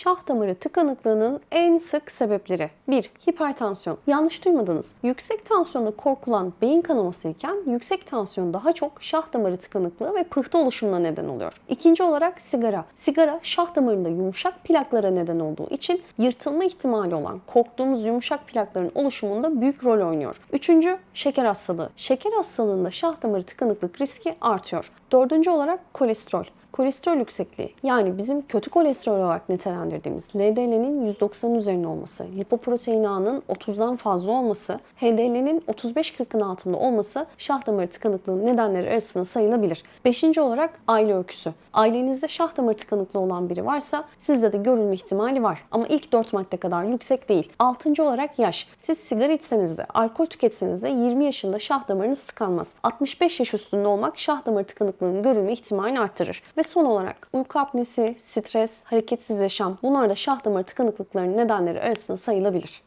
şah damarı tıkanıklığının en sık sebepleri 1. Hipertansiyon. Yanlış duymadınız. Yüksek tansiyonda korkulan beyin kanaması iken yüksek tansiyon daha çok şah damarı tıkanıklığı ve pıhtı oluşumuna neden oluyor. İkinci olarak sigara. Sigara şah damarında yumuşak plaklara neden olduğu için yırtılma ihtimali olan korktuğumuz yumuşak plakların oluşumunda büyük rol oynuyor. Üçüncü şeker hastalığı. Şeker hastalığında şah damarı tıkanıklık riski artıyor. Dördüncü olarak kolesterol. Kolesterol yüksekliği yani bizim kötü kolesterol olarak nitelendirdiğimiz LDL'nin 190'ın üzerinde olması, lipoprotein ağının 30'dan fazla olması, HDL'nin 35-40'ın altında olması şah damarı tıkanıklığının nedenleri arasında sayılabilir. Beşinci olarak aile öyküsü. Ailenizde şah damarı tıkanıklığı olan biri varsa sizde de görülme ihtimali var. Ama ilk 4 madde kadar yüksek değil. Altıncı olarak yaş. Siz sigara içseniz de, alkol tüketseniz de 20 yaşında şah damarınız tıkanmaz. 65 yaş üstünde olmak şah damarı tıkanıklığının görülme ihtimalini artırır. Ve son olarak uyku apnesi, stres, hareketsiz yaşam bunlar da şah damarı tıkanıklıklarının nedenleri arasında sayılabilir.